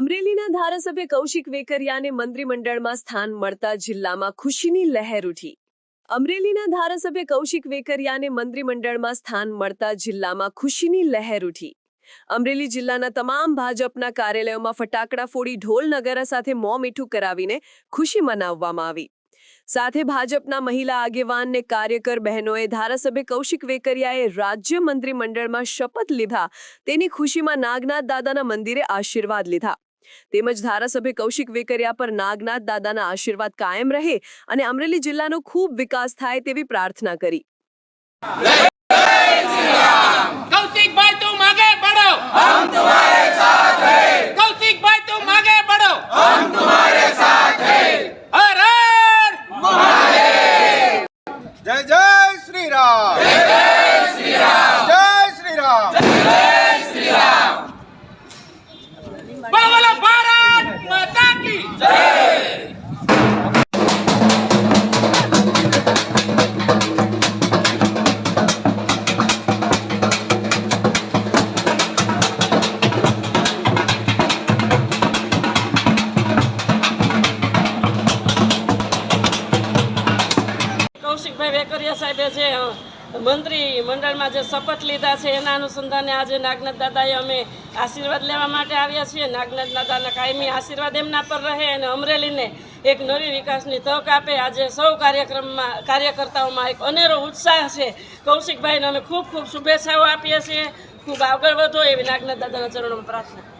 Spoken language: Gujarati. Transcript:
અમરેલીના ધારાસભ્ય કૌશિક વેકરિયાને મંત્રીમંડળમાં સ્થાન મળતા જિલ્લામાં ખુશીની લહેર ઉઠી. અમરેલીના ધારાસભ્ય કૌશિક વેકરિયાને મંત્રીમંડળમાં સ્થાન મળતા જિલ્લામાં ખુશીની લહેર ઉઠી. અમરેલી જિલ્લાના તમામ ભાજપના કાર્યાલયોમાં ફટાકડા ફોડી ઢોલ નગારા સાથે મોં મીઠું કરાવીને ખુશી મનાવવામાં આવી. સાથે ભાજપના મહિલા આગેવાન ને કાર્યકર બહેનોએ ધારાસભ્ય કૌશિક વેકરિયાએ રાજ્ય મંત્રીમંડળમાં શપથ લીધા. તેની ખુશીમાં નાગનાથ દાદાના મંદિરે આશીર્વાદ લીધા. તેમજ ધારાસભ્ય કૌશિક વેકરિયા પર નાગનાથ દાદાના આશીર્વાદ કાયમ રહે અને અમરેલી જિલ્લાનો ખૂબ વિકાસ થાય તેવી પ્રાર્થના કરી. કૌશિકભાઈ વેકરિયા સાહેબે જે મંત્રી મંડળમાં જે શપથ લીધા છે, એના અનુસંધાને આજે નાગનાથ દાદાએ અમે આશીર્વાદ લેવા માટે આવ્યા છીએ. નાગનાથ દાદાના કાયમી આશીર્વાદ એમના પર રહે અને અમરેલીને એક નવી વિકાસની તક આપે. આજે સૌ કાર્યક્રમમાં, કાર્યકર્તાઓમાં એક અનેરો ઉત્સાહ છે. કૌશિકભાઈને અમે ખૂબ ખૂબ શુભેચ્છાઓ આપીએ છીએ. ખૂબ આગળ વધો એવી નાગનાથ દાદાના ચરણોમાં પ્રાર્થના.